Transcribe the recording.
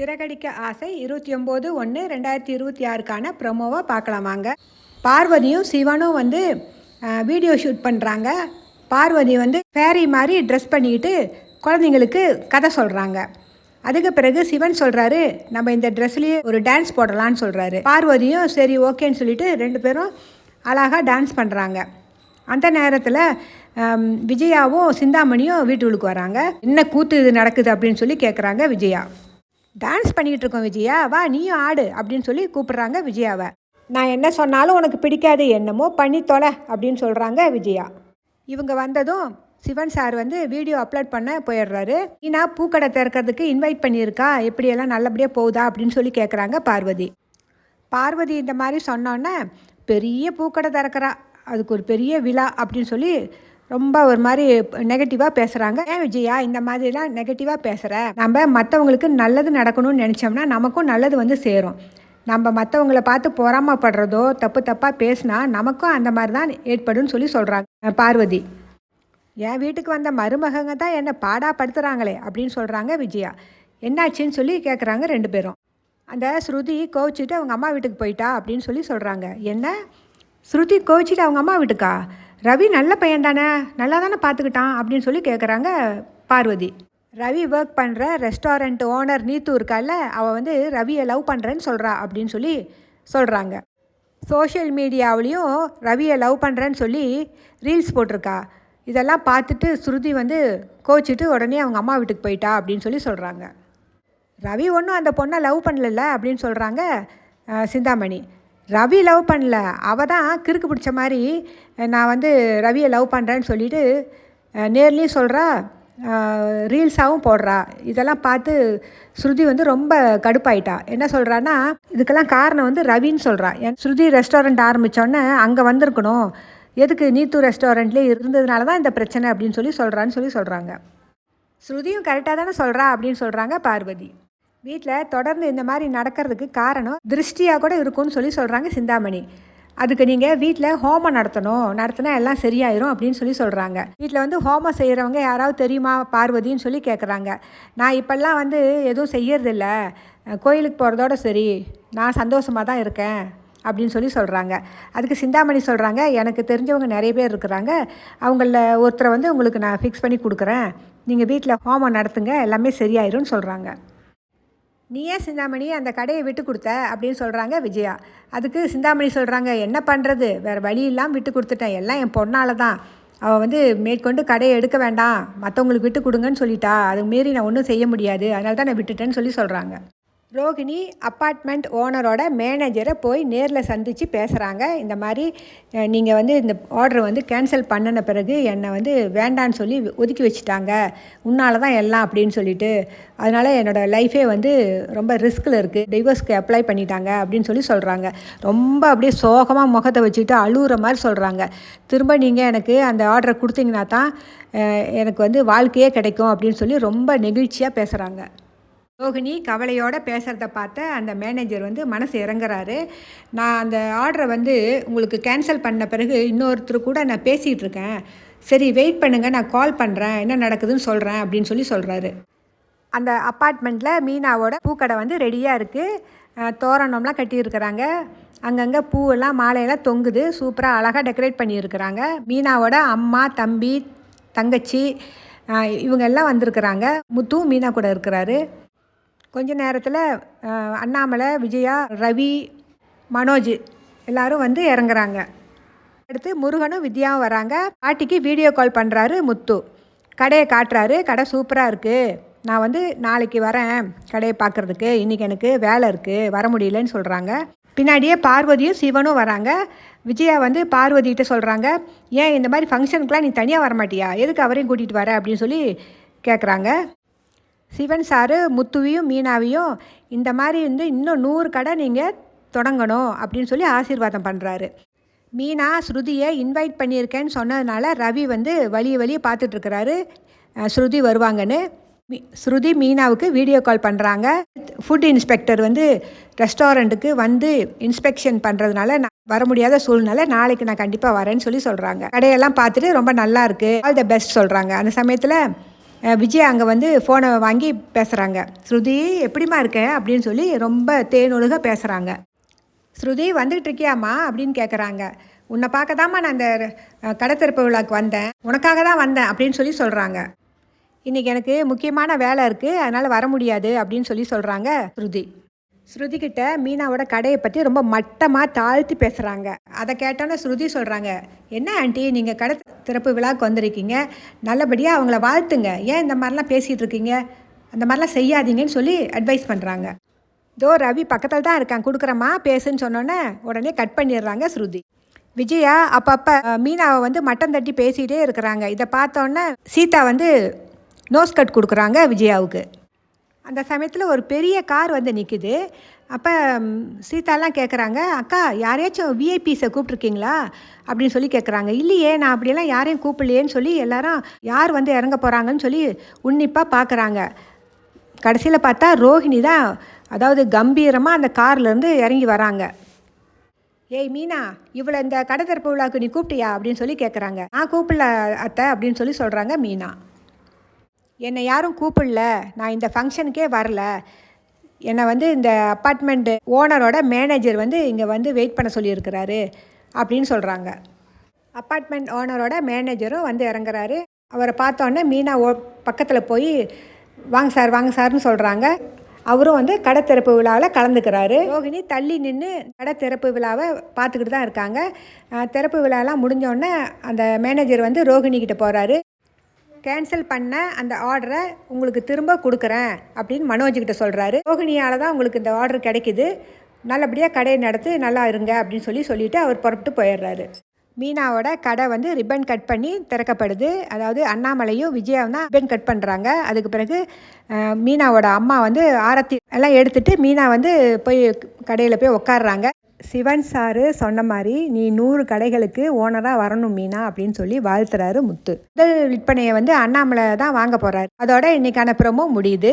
சிறகடிக்க ஆசை இருபத்தி ஒம்பது ஒன்று ரெண்டாயிரத்தி இருபத்தி ஆறுக்கான ப்ரொமோவை பார்க்கலாம் வாங்க. பார்வதியும் சிவனும் வந்து வீடியோ ஷூட் பண்ணுறாங்க பார்வதி வந்து ஃபேரி மாதிரி ட்ரெஸ் பண்ணிக்கிட்டு குழந்தைங்களுக்கு கதை சொல்கிறாங்க அதுக்கு பிறகு சிவன் சொல்கிறாரு நம்ம இந்த ட்ரெஸ்லேயே ஒரு டான்ஸ் போடலான்னு சொல்கிறாரு பார்வதியும் சரி ஓகேன்னு சொல்லிட்டு ரெண்டு பேரும் அழகாக டான்ஸ் பண்ணுறாங்க அந்த நேரத்தில் விஜயாவும் சிந்தாமணியும் வீட்டுக்கு வராங்க. என்ன கூத்து இது நடக்குது? அப்படின்னு சொல்லி கேட்குறாங்க விஜயா. டான்ஸ் பண்ணிக்கிட்டு இருக்கோம் விஜயா. வா நீயும் ஆடு அப்படின்னு சொல்லி கூப்பிடுறாங்க விஜயாவை. நான் என்ன சொன்னாலும் உனக்கு பிடிக்காது என்னமோ பண்ணி தொலை அப்படின்னு சொல்கிறாங்க விஜயா. இவங்க வந்ததும் சிவன் சார் வந்து வீடியோ அப்லோட் பண்ண போயிடுறாரு. நீனா பூக்கடை திறக்கிறதுக்கு இன்வைட் பண்ணியிருக்கா எப்படியெல்லாம் நல்லபடியாக போகுதா அப்படின்னு சொல்லி கேட்குறாங்க பார்வதி. பார்வதி இந்த மாதிரி சொன்னோன்னே பெரிய பூக்கடை திறக்கிறா அதுக்கு ஒரு பெரிய விழா அப்படின்னு சொல்லி ரொம்ப ஒரு மாதிரி நெகட்டிவாக பேசுகிறாங்க ஏன் விஜயா இந்த மாதிரிலாம் நெகட்டிவாக பேசுகிற நம்ம மற்றவங்களுக்கு நல்லது நடக்கணும்னு நினச்சோம்னா நமக்கும் நல்லது வந்து சேரும். நம்ம மற்றவங்கள பார்த்து பொறாமப்படுறதோ தப்பு தப்பாக பேசினா நமக்கும் அந்த மாதிரி தான் ஏற்படும்னு சொல்லி சொல்கிறாங்க பார்வதி என் வீட்டுக்கு வந்த மருமகங்க தான் என்னை பாடாப்படுத்துகிறாங்களே அப்படின்னு சொல்கிறாங்க விஜயா. என்னாச்சுன்னு சொல்லி கேட்குறாங்க ரெண்டு பேரும். அந்த ஸ்ருதி கோவிச்சிட்டு அவங்க அம்மா வீட்டுக்கு போயிட்டா? அப்படின்னு சொல்லி சொல்கிறாங்க என்ன? ஸ்ருதி கோவிச்சிட்டு அவங்க அம்மா வீட்டுக்கா? ரவி நல்ல பையன் தானே நல்லா தானே பார்த்துக்கிட்டான் அப்படின்னு சொல்லி கேட்குறாங்க பார்வதி. ரவி ஒர்க் பண்ணுற ரெஸ்டாரண்ட் ஓனர் நீத்து இருக்கால அவள் வந்து ரவியை லவ் பண்ணுறேன்னு சொல்கிறா அப்படின்னு சொல்லி சொல்கிறாங்க சோஷியல் மீடியாவிலையும் ரவியை லவ் பண்ணுறேன்னு சொல்லி ரீல்ஸ் போட்டிருக்கா. இதெல்லாம் பார்த்துட்டு ஸ்ருதி வந்து கோச்சிட்டு உடனே அவங்க அம்மா வீட்டுக்கு போயிட்டா அப்படின்னு சொல்லி சொல்கிறாங்க ரவி ஒன்றும் அந்த பொண்ணை லவ் பண்ணல அப்படின்னு சொல்கிறாங்க சிந்தாமணி. ரவி லவ் பண்ணல. அவ தான் கிறுக்கு பிடிச்ச மாதிரி நான் வந்து ரவியை லவ் பண்ணுறேன்னு சொல்லிட்டு நேர்லேயும் சொல்கிறா ரீல்ஸாகவும் போடுறா. இதெல்லாம் பார்த்து ஸ்ருதி வந்து ரொம்ப கடுப்பாயிட்டா. என்ன சொல்கிறான்னா இதுக்கெல்லாம் காரணம் வந்து ரவின்னு சொல்கிறா என் ஸ்ருதி ரெஸ்டாரண்ட் ஆரம்பித்தோன்னே அங்கே வந்திருக்கணும். எதுக்கு நீத்து ரெஸ்டாரண்ட்லேயே இருந்ததுனால தான் இந்த பிரச்சனை? அப்படின்னு சொல்லி சொல்கிறான்னு சொல்லி சொல்கிறாங்க ஸ்ருதியும் கரெக்டாக தானே சொல்கிறா அப்படின்னு சொல்கிறாங்க பார்வதி. வீட்டில் தொடர்ந்து இந்த மாதிரி நடக்கிறதுக்கு காரணம் திருஷ்டியாக கூட இருக்கும்னு சொல்லி சொல்கிறாங்க சிந்தாமணி. அதுக்கு நீங்கள் வீட்டில் ஹோமம் நடத்தணும் நடத்தினா எல்லாம் சரியாயிரும் அப்படின்னு சொல்லி சொல்கிறாங்க வீட்டில் வந்து ஹோமம் செய்கிறவங்க யாராவது தெரியுமா பார்வதின்னு சொல்லி கேட்குறாங்க நான் இப்போல்லாம் வந்து எதுவும் செய்யறதில்ல. கோயிலுக்கு போகிறதோட சரி நான் சந்தோஷமாக தான் இருக்கேன் அப்படின்னு சொல்லி சொல்கிறாங்க அதுக்கு சிந்தாமணி சொல்கிறாங்க எனக்கு தெரிஞ்சவங்க நிறைய பேர் இருக்கிறாங்க. அவங்கள ஒருத்தரை வந்து உங்களுக்கு நான் ஃபிக்ஸ் பண்ணி கொடுக்குறேன். நீங்கள் வீட்டில் ஹோமம் நடத்துங்க எல்லாமே சரியாயிரும்னு சொல்கிறாங்க நீ ஏன் சிந்தாமணி அந்த கடையை விட்டு கொடுத்த அப்படின்னு சொல்கிறாங்க விஜயா. அதுக்கு சிந்தாமணி சொல்கிறாங்க என்ன பண்ணுறது வேறு வழி இல்லாமல் விட்டு கொடுத்துட்டேன். எல்லாம் என் பொண்ணால் தான். அவள் வந்து மேற்கொண்டு கடையை எடுக்க வேண்டாம். மற்றவங்களுக்கு விட்டு கொடுங்கன்னு சொல்லிட்டா. அது மீறி நான் ஒன்றும் செய்ய முடியாது. அதனால தான் நான் விட்டுட்டேன்னு சொல்லி சொல்கிறாங்க ரோகிணி அப்பார்ட்மெண்ட் ஓனரோட மேனேஜரை போய் நேரில் சந்தித்து பேசுகிறாங்க இந்த மாதிரி நீங்கள் வந்து இந்த ஆர்டரை வந்து கேன்சல் பண்ணின பிறகு என்னை வந்து வேண்டான்னு சொல்லி ஒதுக்கி வச்சுட்டாங்க. உன்னால தான் எல்லாம் அப்படின்னு சொல்லிட்டு. அதனால் என்னோடய லைஃபே வந்து ரொம்ப ரிஸ்கில் இருக்குது டிவோர்ஸ்க்கு அப்ளை பண்ணிட்டாங்க அப்படின்னு சொல்லி சொல்கிறாங்க ரொம்ப அப்படியே சோகமாக முகத்தை வச்சுக்கிட்டு அழுகுற மாதிரி சொல்கிறாங்க திரும்ப நீங்கள் எனக்கு அந்த ஆர்டரை கொடுத்தீங்கன்னா தான் எனக்கு வந்து வாழ்க்கையே கிடைக்கும் அப்படின்னு சொல்லி ரொம்ப நெகிழ்ச்சியாக பேசுகிறாங்க ரோகிணி கவலையோடு பேசுகிறத பார்த்த அந்த மேனேஜர் வந்து மனசு இறங்குறாரு. நான் அந்த ஆர்டரை வந்து உங்களுக்கு கேன்சல் பண்ண பிறகு இன்னொருத்தர் கூட நான் பேசிகிட்டு இருக்கேன். சரி வெயிட் பண்ணுங்கள் நான் கால் பண்ணுறேன் என்ன நடக்குதுன்னு சொல்கிறேன் அப்படின்னு சொல்லி சொல்கிறாரு அந்த அப்பார்ட்மெண்ட்டில் மீனாவோட பூக்கடை வந்து ரெடியாக இருக்குது தோரணம்லாம் கட்டியிருக்கிறாங்க. அங்கங்கே பூவெல்லாம் மாலையெல்லாம் தொங்குது. சூப்பராக அழகாக டெக்கரேட் பண்ணியிருக்கிறாங்க. மீனாவோட அம்மா தம்பி தங்கச்சி இவங்க எல்லாம் வந்திருக்கிறாங்க. முத்துவும் மீனா கூட இருக்கிறாரு. கொஞ்ச நேரத்தில் அண்ணாமலை விஜயா ரவி மனோஜ் எல்லாரும் வந்து இறங்குறாங்க. அடுத்து முருகனும் வித்யாவும் வராங்க. பாட்டிக்கு வீடியோ கால் பண்ணுறாரு முத்து. கடையை காட்டுறாரு. கடை சூப்பராக இருக்குது நான் வந்து நாளைக்கு வரேன் கடையை பார்க்குறதுக்கு. இன்றைக்கி எனக்கு வேலை இருக்குது வர முடியலன்னு சொல்கிறாங்க பின்னாடியே பார்வதியும் சிவனும் வராங்க. விஜயா வந்து பார்வதிகிட்ட சொல்கிறாங்க ஏன் இந்த மாதிரி ஃபங்க்ஷனுக்குலாம் நீ தனியாக வர மாட்டியா எதுக்கு அவரையும் கூட்டிகிட்டு வர? அப்படின்னு சொல்லி கேட்குறாங்க சிவன் சாரு முத்துவையும் மீனாவையும் இந்த மாதிரி வந்து இன்னும் நூறு கடை நீங்கள் தொடங்கணும் அப்படின்னு சொல்லி ஆசீர்வாதம் பண்ணுறாரு மீனா ஸ்ருதியை இன்வைட் பண்ணியிருக்கேன்னு சொன்னதுனால ரவி வந்து வழிய வழியே பார்த்துட்ருக்கிறாரு. ஸ்ருதி வருவாங்கன்னு. ஸ்ருதி மீனாவுக்கு வீடியோ கால் பண்ணுறாங்க ஃபுட் இன்ஸ்பெக்டர் வந்து ரெஸ்டாரண்ட்டுக்கு வந்து இன்ஸ்பெக்ஷன் பண்ணுறதுனால நான் வர முடியாத சூழ்நிலை நாளைக்கு நான் கண்டிப்பாக வரேன்னு சொல்லி சொல்கிறாங்க கடையெல்லாம் பார்த்துட்டு ரொம்ப நல்லா இருக்குது ஆல் த பெஸ்ட் சொல்கிறாங்க அந்த சமயத்தில் விஜய் அங்கே வந்து ஃபோனை வாங்கி பேசுகிறாங்க ஸ்ருதி எப்படிம்மா இருக்க? அப்படின்னு சொல்லி ரொம்ப தேனொழுக பேசுகிறாங்க ஸ்ருதி வந்துக்கிட்டு இருக்கியாம்மா? அப்படின்னு கேட்குறாங்க உன்னை பார்க்க தாம்மா நான் அந்த கடத்திருப்பு விழாக்கு வந்தேன். உனக்காக தான் வந்தேன். அப்படின்னு சொல்லி சொல்கிறாங்க இன்றைக்கி எனக்கு முக்கியமான வேலை இருக்குது அதனால் வர முடியாது. அப்படின்னு சொல்லி சொல்கிறாங்க ஸ்ருதி. ஸ்ருதிகிட்ட மீனாவோட கடையை பற்றி ரொம்ப மட்டமாக தாழ்த்தி பேசுகிறாங்க அதை கேட்டோன்னே ஸ்ருதி சொல்கிறாங்க என்ன ஆண்டி நீங்கள் கடை திறப்பு விழாக்கு வந்திருக்கீங்க. நல்லபடியாக அவங்கள வாழ்த்துங்க. ஏன் இந்த மாதிரிலாம் பேசிகிட்டு இருக்கீங்க? அந்த மாதிரிலாம் செய்யாதீங்கன்னு சொல்லி அட்வைஸ் பண்ணுறாங்க தோ ரவி பக்கத்தில் தான் இருக்கான். கொடுக்குறம்மா. பேசுன்னு சொன்னோன்னே உடனே கட் பண்ணிடுறாங்க ஸ்ருதி. விஜயா அப்பப்போ மீனாவை வந்து மட்டம் தட்டி பேசிகிட்டே இருக்கிறாங்க. இதை பார்த்தோன்னே சீதா வந்து நோஸ் கட் கொடுக்குறாங்க விஜயாவுக்கு. அந்த சமயத்தில் ஒரு பெரிய கார் வந்து நிற்குது அப்போ சீதாலாம் கேட்குறாங்க அக்கா யாரையாச்சும் விஐபிஸை கூப்பிட்ருக்கீங்களா அப்படின்னு சொல்லி கேட்குறாங்க இல்லையே நான் அப்படியெல்லாம் யாரையும் கூப்பிடலையேன்னு சொல்லி எல்லாரும் யார் வந்து இறங்க போகிறாங்கன்னு சொல்லி உன்னிப்பாக பார்க்குறாங்க கடைசியில் பார்த்தா ரோஹிணி தான் அதாவது கம்பீரமாக அந்த கார்லேருந்து இறங்கி வராங்க. ஏய் மீனா இவ்வளோ இந்த கடை திறப்பு விழாவுக்கு நீ கூப்பிட்டியா? அப்படின்னு சொல்லி கேட்குறாங்க நான் கூப்பிடல அத்தை அப்படின்னு சொல்லி சொல்கிறாங்க மீனா. என்னை யாரும் கூப்பிடல. நான் இந்த ஃபங்க்ஷனுக்கே வரல. என்னை வந்து இந்த அப்பார்ட்மெண்ட்டு ஓனரோட மேனேஜர் வந்து இங்கே வந்து வெயிட் பண்ண சொல்லியிருக்கிறாரு அப்படின்னு சொல்கிறாங்க அப்பார்ட்மெண்ட் ஓனரோட மேனேஜரும் வந்து இறங்குறாரு. அவரை பார்த்தோன்னே மீனா ஓ பக்கத்தில் போய் வாங்க சார் வாங்க சார்னு சொல்கிறாங்க அவரும் வந்து கடை திறப்பு விழாவில் கலந்துக்கிறாரு. ரோகிணி தள்ளி நின்று கடை திறப்பு விழாவை பார்த்துக்கிட்டு தான் இருக்காங்க. திறப்பு விழாலாம் முடிஞ்சோடனே அந்த மேனேஜர் வந்து ரோகிணிக்கிட்ட போகிறாரு கேன்சல் பண்ண அந்த ஆர்டரை உங்களுக்கு திரும்ப கொடுக்குறேன் அப்படின்னு மனோஜ்கிட்ட சொல்கிறாரு ரோகிணியால் தான் உங்களுக்கு இந்த ஆர்டர் கிடைக்குது. நல்லபடியாக கடையை நடத்து நல்லா இருங்க அப்படின்னு சொல்லி சொல்லிவிட்டு அவர் புறப்பட்டு போயிடுறாரு. மீனாவோட கடை வந்து ரிப்பன் கட் பண்ணி திறக்கப்படுது. அதாவது அண்ணாமலையும் விஜயாவும் தான் ரிப்பன் கட் பண்ணுறாங்க அதுக்கு பிறகு மீனாவோட அம்மா வந்து ஆரத்தி எல்லாம் எடுத்துகிட்டு மீனா வந்து போய் கடையில் போய் உட்காடுறாங்க சிவன் சாரு சொன்ன மாதிரி நீ நூறு கடைகளுக்கு ஓனராக வரணும் மீனா அப்படின்னு சொல்லி வாழ்த்துறாரு முத்து. முதல் விற்பனையை வந்து அண்ணாமலை தான் வாங்க போகிறாரு அதோட இன்னைக்கான ப்ரோமோ முடியுது.